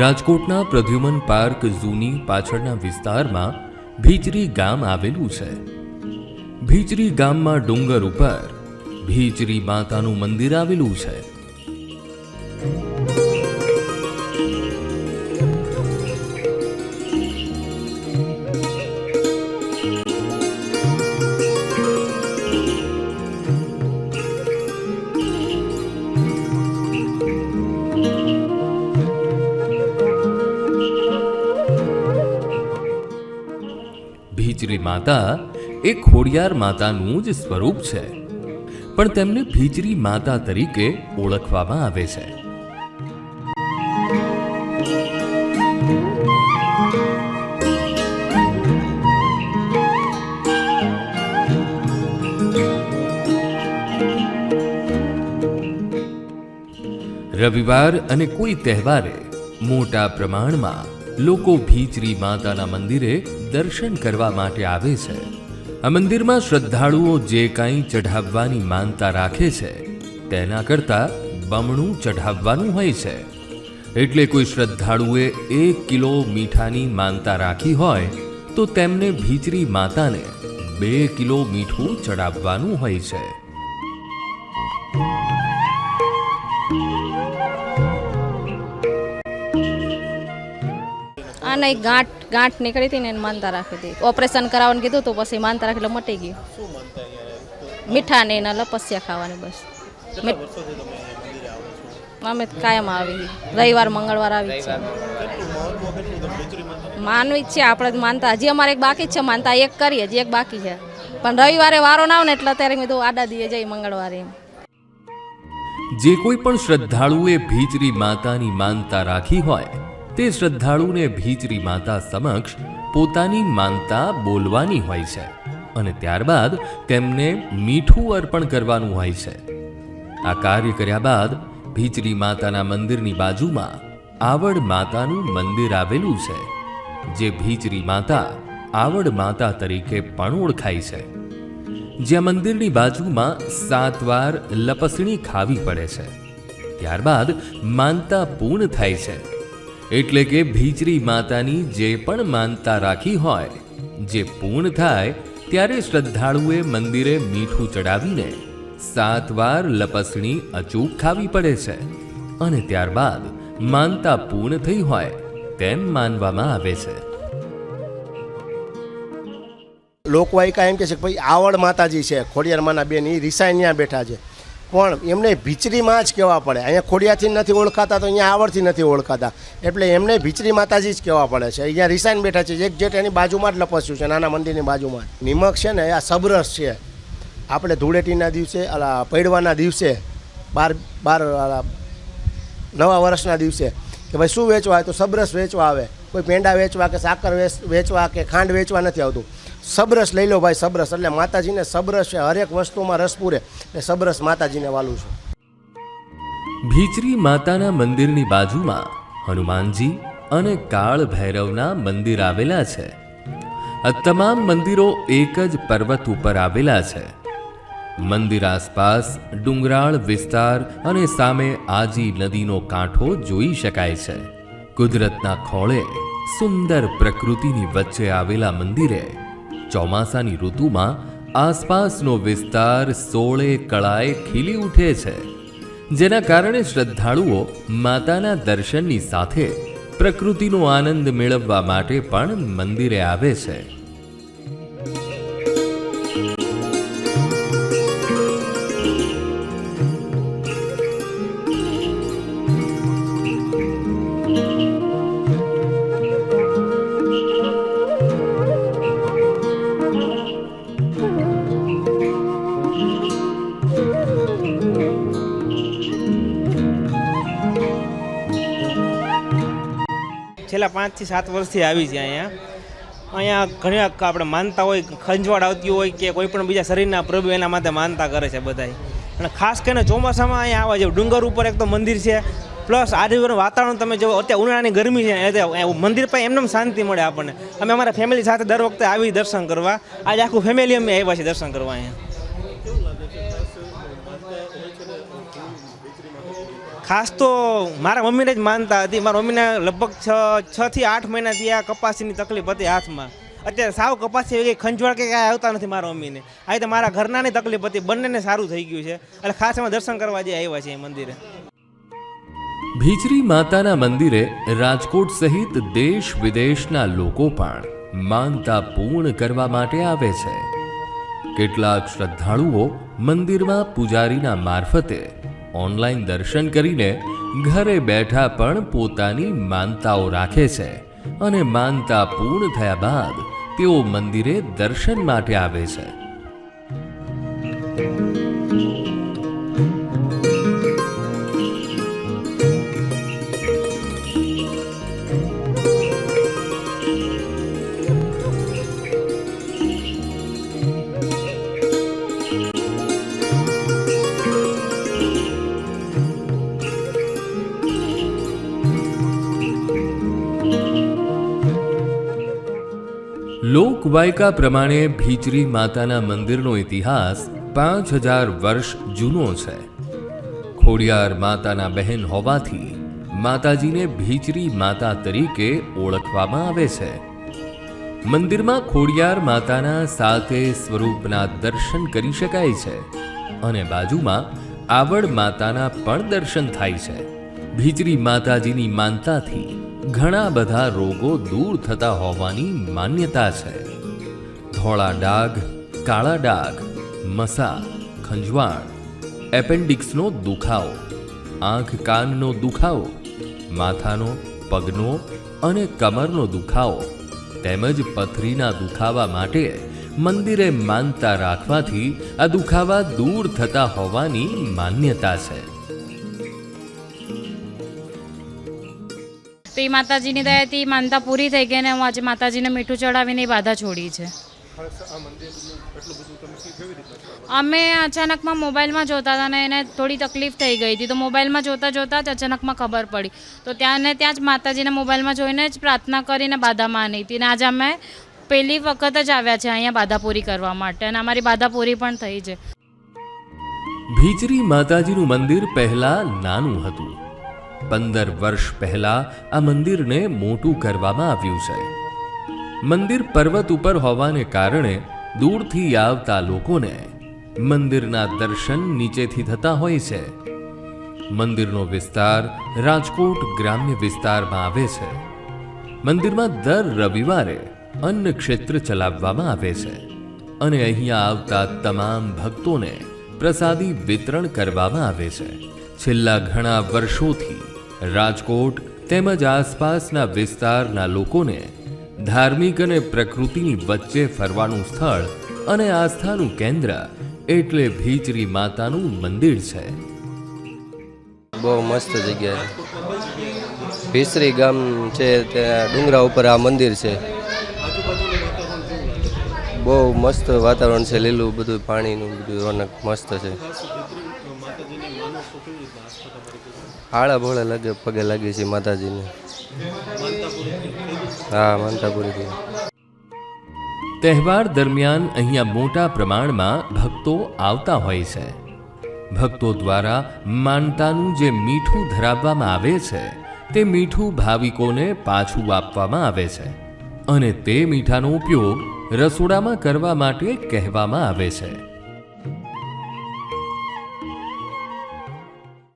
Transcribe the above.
રાજકોટના પ્રદ્યુમન પાર્ક ઝૂની પાછળના વિસ્તારમાં ભીચરી ગામ આવેલું છે. ભીચરી ગામમાં ડુંગર ઉપર ભીચરી માતાનું મંદિર આવેલું છે. ભીચરી માતા એ ખોડિયાર માતાનું જ સ્વરૂપ છે. પણ તેમને ભીચરી માતા તરીકે ઓળખવામાં આવે છે. રવિવાર અને કોઈ તહેવારે મોટા પ્રમાણમાં લોકો ભીચરી માતાના મંદિરે દર્શન કરવા માટે આવે છે. આ મંદિરમાં શ્રદ્ધાળુઓ જે કાંઈ ચઢાવવાની માનતા રાખે છે, તેના કરતાં બમણું ચઢાવવાનું હોય છે. એટલે કોઈ શ્રદ્ધાળુએ એક કિલો મીઠાની માનતા રાખી હોય, તો તેમને ભીચરી માતાને બે કિલો મીઠું ચડાવવાનું હોય છે. એક ગાંઠ ગાંઠ નીકળી હતી ને એને માનતા રાખી હતી. ઓપરેશન કરાવવાનું કીધું તો પછી માનતા રાખી એટલે મટી ગયું. મીઠા ને એના લપસ્યા ખાવાની બસ. અમે તો કાયમ આવી. રવિવાર મંગળવાર આવી છે. માનવી જ છે આપણે માનતા. હજી અમારે એક બાકી જ છે માનતા એક કરીએ હજી એક બાકી છે. પણ રવિવારે વારો ના આવે ને એટલે અત્યારે મેં કીધું આડા દીએ જઈ મંગળવારે એમ. જે કોઈ પણ શ્રદ્ધાળુએ ભીચરી માતાની માનતા રાખી હોય તે શ્રદ્ધાળુને ભીચરી માતા સમક્ષ પોતાની માનતા બોલવાની હોય છે અને ત્યારબાદ તેમને મીઠું અર્પણ કરવાનું હોય છે. આ કાર્ય કર્યા બાદ ભીચરી માતાના મંદિરની બાજુમાં આવડ માતાનું મંદિર આવેલું છે, જે ભીચરી માતા આવડ માતા તરીકે પણ ઓળખાય છે. જ્યાં મંદિરની બાજુમાં સાત વાર લપસણી ખાવી પડે છે. ત્યારબાદ માનતા પૂર્ણ થાય છે. એટલે કે ભીચરી માતાની જે પણ માનતા રાખી હોય, જે પૂર્ણ થાય, ત્યારે શ્રદ્ધાળુએ મંદિરે મીઠું ચડાવીને સાત વાર લપસણી અચૂક ખાવી પડે છે. અને ત્યારબાદ માનતા પૂર્ણ થઈ હોય, તેમ માનવામાં આવે છે. લોકવાયકા એમ કહે છે કે ભાઈ આવડ માતાજી છે ખોડિયારમાંના બેન એ રિસાઈ ત્યાં બેઠા છે. પણ એમને ભીચરીમાં જ કહેવા પડે. અહીંયા ખોડિયાથી નથી ઓળખાતા તો અહીંયા આવડથી નથી ઓળખાતા. એટલે એમને ભીચરી માતાજી જ કહેવા પડે છે. અહીંયા રિસાઈન બેઠા છે. એક જેટ એની બાજુમાં જ લપસ્યું છે, નાના મંદિરની બાજુમાં. નિમક છે ને આ સબરસ છે. આપણે ધૂળેટીના દિવસે, અલા, પૈડવાના દિવસે, બાર બાર નવા વર્ષના દિવસે કે ભાઈ શું વેચવા આવે? તો સબરસ વેચવા આવે. કોઈ પેંડા વેચવા કે સાકર વેચ- વેચવા કે ખાંડ વેચવા નથી આવતું. સબરસ લઈ લો ભાઈ, સબરસ. એટલે માતાજીને સબરસ છે, હરેક વસ્તુમાં રસ પૂરે. એટલે સબરસ માતાજીને વાલું છે. ભીચરી માતાના મંદિરની બાજુમાં હનુમાનજી અને કાળ ભૈરવના મંદિર આવેલા છે. તમામ મંદિરો એક જ પર્વત ઉપર આવેલા છે. મંદિર આસપાસ ડુંગરાળ વિસ્તાર અને સામે આજી નદીનો કાંઠો જોઈ શકાય છે. કુદરતના ખોળે સુંદર પ્રકૃતિની વચ્ચે આવેલા મંદિરે ચોમાસાની ઋતુમાં આસપાસનો વિસ્તાર સોળે કળાએ ખીલી ઉઠે છે. જેના કારણે શ્રદ્ધાળુઓ માતાના દર્શનની સાથે પ્રકૃતિનો આનંદ મેળવવા માટે પણ મંદિરે આવે છે. છેલ્લા પાંચથી સાત વર્ષથી આવી છે અહીંયા. અહીંયા ઘણી આપણે માનતા હોય ખંજવાળ આવતી હોય કે કોઈ પણ બીજા શરીરના પ્રભુ એના માટે માનતા કરે છે બધાય. અને ખાસ કરીને ચોમાસામાં અહીંયા આવે છે ડુંગર ઉપર એક તો મંદિર છે, પ્લસ આજુબાજુ વાતાવરણ તમે જો અત્યારે ઉનાળાની ગરમી છે મંદિર પર એમને શાંતિ મળે આપણને. અમે અમારા ફેમિલી સાથે દર વખતે આવી દર્શન કરવા. આજે આખું ફેમિલી અમે આવ્યા છીએ દર્શન કરવા અહીંયા. ખાસ તો મારા મમ્મીને જ માનતા હતી. મારા મમ્મીને લગભગ છ છ થી આઠ મહિનાથી આ કપાસીની તકલીફ હતી હાથમાં. અત્યારે સાવ કપાસી કંઈ ખંજવાળ કે કાંઈ આવતા નથી મારા મમ્મીને. આ રીતે મારા ઘરનાની તકલીફ હતી. બંનેને સારું થઈ ગયું છે. એટલે ખાસ એમાં દર્શન કરવા જે આવ્યા છે એ મંદિરે. ભીચરી માતાના મંદિરે રાજકોટ સહિત દેશ વિદેશના લોકો પણ માનતા પૂર્ણ કરવા માટે આવે છે. કેટલાક શ્રદ્ધાળુઓ મંદિરમાં પૂજારીના મારફતે ઓનલાઈન દર્શન કરીને ઘરે બેઠા પણ પોતાની માનતાઓ રાખે છે અને માનતા પૂર્ણ થયા બાદ તેઓ મંદિરે દર્શન માટે આવે છે. લોકવાયકા પ્રમાણે ભીચરી માતાના મંદિરનો ઇતિહાસ પાંચ હજાર વર્ષ જૂનો છે. ખોડિયાર માતાના બહેન હોવાથી માતાજીને ભીચરી માતા તરીકે ઓળખવામાં આવે છે. મંદિરમાં ખોડિયાર માતાના સાતે સ્વરૂપના દર્શન કરી શકાય છે અને બાજુમાં આવડ માતાના પણ દર્શન થાય છે. ભીચરી માતાજીની માનતાથી ઘણા બધા રોગો દૂર થતા હોવાની માન્યતા છે. ધોળા ડાઘ, કાળા ડાઘ, મસા, ખંજવાળ, એપેન્ડિક્સનો દુખાવો, આંખ કાનનો દુખાવો, માથાનો, પગનો અને કમરનો દુખાવો તેમજ પથરીના દુખાવા માટે મંદિરે માનતા રાખવાથી આ દુખાવા દૂર થતા હોવાની માન્યતા છે. તો એ માતાજીની દયાથી માનતા પૂરી થઈ ગઈ અને હું આજે માતાજીને મીઠું ચડાવીને એ બાધા છોડી છે. અમે અચાનકમાં મોબાઈલમાં જોતા હતા ને એને થોડી તકલીફ થઈ ગઈ હતી. તો મોબાઈલમાં જોતા જોતા જ અચાનકમાં ખબર પડી. તો ત્યાં ને ત્યાં જ માતાજીને મોબાઈલમાં જોઈને જ પ્રાર્થના કરીને બાધા માની હતી. ને આજે અમે પહેલી વખત જ આવ્યા છે અહીંયા બાધા પૂરી કરવા માટે અને અમારી બાધા પૂરી પણ થઈ છે. ભીચરી માતાજીનું મંદિર પહેલાં નાનું હતું. પંદર વર્ષ પહેલા આ મંદિરને મોટું કરવામાં આવ્યું છે. મંદિર પર્વત ઉપર હોવાને કારણે દૂરથી આવતા લોકોને મંદિરના દર્શન નીચેથી થતા હોય છે. મંદિરનો વિસ્તાર રાજકોટ ગ્રામ્ય વિસ્તારમાં આવે છે. મંદિરમાં દર રવિવારે અન્ન ક્ષેત્ર ચલાવવામાં આવે છે અને અહીંયા આવતા તમામ ભક્તોને પ્રસાદી વિતરણ કરવામાં આવે છે. છેલ્લા ઘણા વર્ષોથી રાજકોટ તેમજ આસપાસના વિસ્તારના લોકોને ધાર્મિક અને પ્રકૃતિની વચ્ચે ફરવાનું સ્થળ અને આસ્થાનું કેન્દ્ર એટલે ભીચરી માતાનું મંદિર છે. બહુ મસ્ત જગ્યા ભીસરી ગામ છે, ત્યાં ડુંગરા ઉપર આ મંદિર છે. બહુ મસ્ત વાતાવરણ છે, લીલું બધું, પાણીનું બધું, રોનક મસ્ત છે. આળા ભોળા લાગે, પગે લાગે છે માતાજીને. હા માનતા પૂરી તહેવાર દરમિયાન અહીંયા મોટા પ્રમાણમાં ભક્તો આવતા હોય છે. ભક્તો દ્વારા માનતાનું જે મીઠું ધરાવવામાં આવે છે, તે મીઠું ભાવિકોને પાછું આપવામાં આવે છે. અને તે મીઠાનો ઉપયોગ રસોડામાં કરવા માટે કહેવામાં આવે છે.